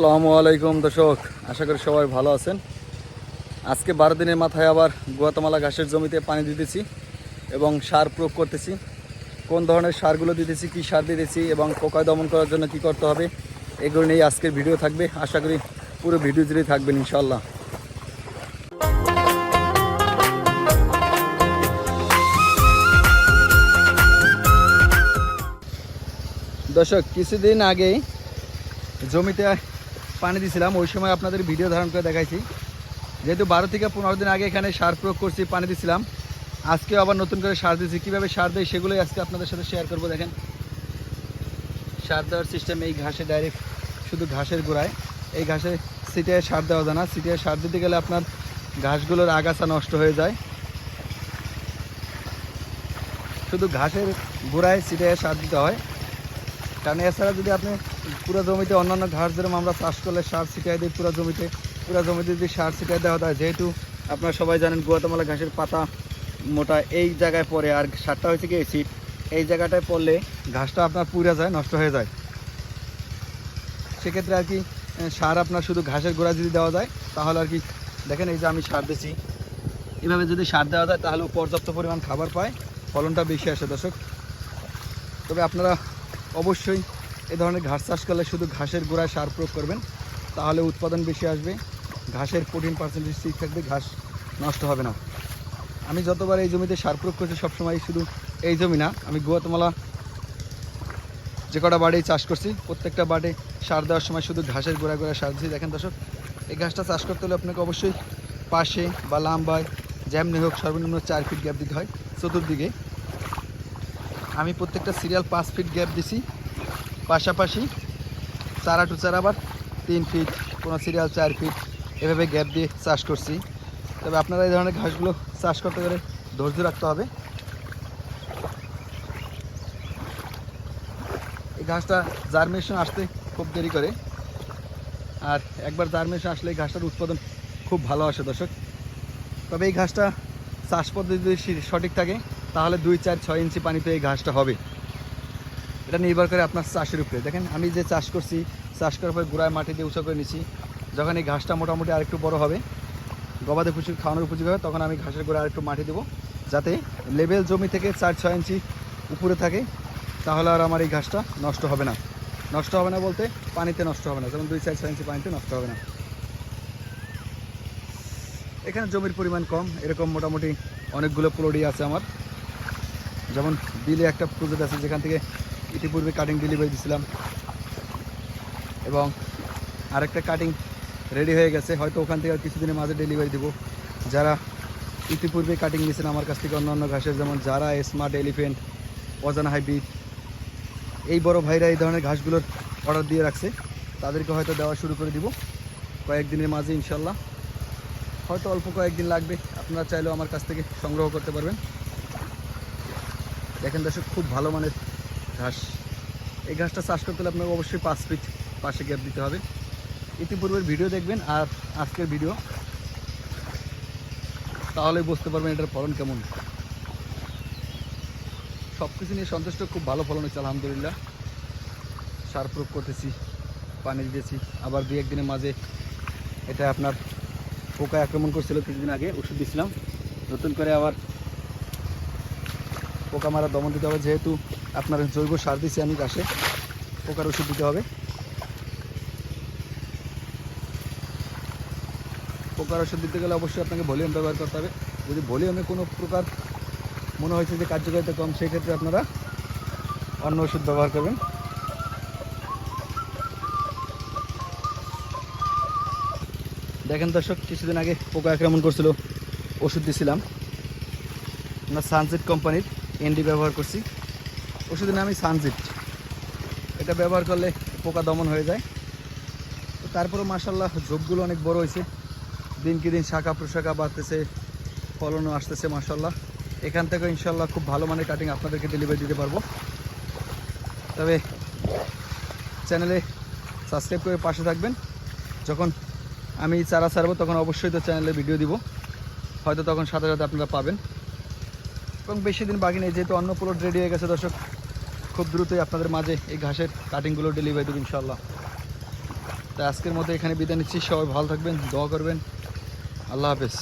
আসসালামু আলাইকুম দর্শক, আশা করি সবাই ভালো আছেন। আজকে বারো দিনের মাথায় আবার গুয়াতামালা ঘাসের জমিতে পানি দিতেছি এবং সার প্রয়োগ করতেছি। কোন ধরনের সারগুলো দিতেছি, কী সার দিতেছি এবং পোকা দমন করার জন্য কি করতে হবে, এগুলো নিয়ে আজকের ভিডিও থাকবে। আশা করি পুরো ভিডিও জুড়ে থাকবেন ইনশাল্লাহ দর্শক, কিছুদিন আগেই জমিতে পানি দিছিলাম, ওই সময় আপনাদের ভিডিও ধারণ করে দেখাইছি। যেহেতু বারো থেকে পনেরো দিন আগে এখানে সার প্রয়োগ করছি, পানি দিছিলাম। আজকে আবার নতুন করে সার দিয়েছি কীভাবে সার দেয় সেগুলোই আজকে আপনাদের সাথে শেয়ার করব, দেখেন। সার দেওয়ার সিস্টেম এই ঘাসে ডাইরেক্ট শুধু ঘাসের গোড়ায়। এই ঘাসে সিটে সার দেওয়া যায় না। সিটে সার দিতে গেলে আপনার ঘাসগুলোর আগাছা নষ্ট হয়ে যায়। শুধু ঘাসের গোড়ায় সিটে সার দিতে হয়। কারণ এছাড়া যদি আপনি পুরো জমিতে অন্যান্য ঘাস যেরকম আমরা চাষ করলে সার ছিটাই দিই পুরো জমিতে পুরো জমিতে যদি সার ছিটাই দেওয়া হয়, যেহেতু আপনারা সবাই জানেন গুয়াতামালা ঘাসের পাতা মোটা এই জায়গায় পড়ে, আর সারটা হয়েছে কি সিট এই জায়গাটায় পড়লে ঘাসটা আপনার পুড়ে যায়, নষ্ট হয়ে যায়। সেক্ষেত্রে আর কি সার আপনার শুধু ঘাসের গোড়া যদি দেওয়া যায়, তাহলে আর কি, দেখেন এই যে আমি সার দিচ্ছি এভাবে যদি সার দেওয়া যায়, তাহলে পর্যাপ্ত পরিমাণ খাবার পায়, ফলনটা বেশি আসে, দর্শক। তবে আপনারা অবশ্যই এ ধরনের ঘাস চাষ করলে শুধু ঘাসের গোড়ায় সার প্রয়োগ করবেন, তাহলে উৎপাদন বেশি আসবে, ঘাসের প্রোটিন পার্সেন্টেজ ঠিক থাকবে, ঘাস নষ্ট হবে না। আমি যতবার এই জমিতে সার প্রয়োগ করছি, সবসময় শুধু এই জমি না, আমি গুয়াতমালা যে কটা বাড়ি চাষ করছি, প্রত্যেকটা বাড়ি সার দেওয়ার সময় শুধু ঘাসের গোড়া গোড়া সার দিচ্ছি। দেখেন দর্শক, এই ঘাসটা চাষ করতে হলে আপনাকে অবশ্যই পাশে বা লাম্বায় যেমনি হোক সর্বনিম্ন চার ফিট গ্যাপ দিতে হয়, চতুর্দিকে। আমি প্রত্যেকটা সিরিয়াল পাঁচ ফিট গ্যাপ দিছি। পাশাপাশি চারা টু চারা আবার তিন ফিট কোনো সিরিয়াল চার ফিট এভাবে গ্যাপ দিয়ে চাষ করছি। তবে আপনারা এই ধরনের ঘাসগুলো চাষ করতে গেলে ধৈর্য রাখতে হবে। এই ঘাসটা জার্মিনেশন আসতে খুব দেরি করে। আর একবার জার্মিনেশন আসলে এই ঘাসটার উৎপাদন খুব ভালো আসে দর্শক। তবে এই ঘাসটা চাষ পদ্ধতি যদি সঠিক থাকে, তাহলে দুই চার ছয় ইঞ্চি পানিতে এই ঘাসটা হবে। এটা নির্ভর করে আপনার চাষের উপরে। দেখেন, আমি যে চাষ করছি, চাষ করার পর গোড়ায় মাটি দিয়ে উঁচা করে নিছি। যখন এই ঘাসটা মোটামুটি আরেকটু বড় হবে, গবাদি পশু খাওয়ানোর উপযোগী হবে, তখন আমি ঘাসের গোড়ায় আরেকটু মাটি দেবো, যাতে লেভেল জমি থেকে চার ছয় ইঞ্চি উপরে থাকে, তাহলে আর আমার এই ঘাসটা নষ্ট হবে না। নষ্ট হবে না বলতে পানিতে নষ্ট হবে না, যেমন দুই চার ছয় ইঞ্চি পানিতে নষ্ট হবে না। এখানে জমির পরিমাণ কম, এরকম মোটামুটি অনেকগুলো প্লডি আছে আমার। যেমন বিলে একটা প্রজেক্ট আছে, যেখান থেকে ইতিপূর্বে কাটিং ডেলিভারি দিয়েছিলাম এবং আরেকটা কাটিং রেডি হয়ে গেছে। হয়তো ওখান থেকে আর কিছুদিনের মাঝে ডেলিভারি দিব। যারা ইতিপূর্বে কাটিং নিয়েছেন আমার কাছ থেকে অন্য অন্য ঘাসের যেমন যারা স্মার্ট এলিফেন্ট অজানা হাইব্রিড এই বড় ভাইরা এই ধরনের ঘাসগুলোর অর্ডার দিয়ে রাখছে। তাদেরকে হয়তো দেওয়া শুরু করে দিব। কয়েকদিনের মাঝে ইনশাল্লাহ হয়তো অল্প কয়েকদিন লাগবে। আপনারা চাইলেও আমার কাছ থেকে সংগ্রহ করতে পারবেন। দেখেন দর্শক, খুব ভালো মানের ঘাস। এই ঘাসটা চাষ করতে হলে আপনাকে অবশ্যই পাঁচ ফিট পাশে গ্যাপ দিতে হবে। ইতিপূর্বের ভিডিও দেখবেন আর আজকের ভিডিও তাহলে বুঝতে পারবেন এটার ফলন কেমন। সব কিছু নিয়ে সন্তুষ্ট, খুব ভালো ফলন হচ্ছে আলহামদুলিল্লাহ। সার প্রয়োগ করতেছি, পানি দিতেছি। আবার দুই একদিনের মাঝে এটা আপনার পোকা আক্রমণ করছিল, কিছুদিন আগে ওষুধ দিয়েছিলাম নতুন করে আবার পোকা মারা দমন দিতে হবে, যেহেতু আপনার জৈব সার দিচ্ছি আমি গাছে, পোকার ওষুধ দিতে হবে। পোকার ওষুধ দিতে গেলে অবশ্যই আপনাকে ভলিউম ব্যবহার করতে হবে। যদি ভলিউমে কোনো প্রকার মনে হয়েছে যে কার্যকারিতা কম, সেক্ষেত্রে আপনারা অন্য ওষুধ ব্যবহার করবেন। দেখেন দর্শক, কিছুদিন আগে পোকা আক্রমণ করছিল, ওষুধ দিছিলাম। আমরা সানজিট কোম্পানির এনডি ব্যবহার করছি। ওষুধের নামই সানজিট এটা ব্যবহার করলে পোকা দমন হয়ে যায়। তো তারপরে মাসাল্লাহ ঝোপগুলো অনেক বড় হয়েছে। দিনকে দিন শাখা প্রশাখা বাড়তেছে, ফলনও আসতেছে মাসাল্লাহ এখান থেকে ইনশাল্লাহ খুব ভালো মানের কাটিং আপনাদেরকে ডেলিভারি দিতে পারব। তবে চ্যানেলে সাবস্ক্রাইব করে পাশে থাকবেন। যখন আমি চারা ছাড়বো, তখন অবশ্যই তো চ্যানেলে ভিডিও দিব। হয়তো তখন সাথে সাথে আপনারা পাবেন। এবং বেশি দিন বাকি নেই, যেহেতু অন্য প্লট রেডি হয়ে গেছে দর্শক, খুব দ্রুতই আপনাদের মাঝে এই ঘাসের কাটিংগুলো ডেলিভারি দেবো ইনশাল্লাহ তাই আজকের মতো এখানে বিদায় নিচ্ছি, সবাই ভালো থাকবেন, দোয়া করবেন, আল্লাহ হাফেজ।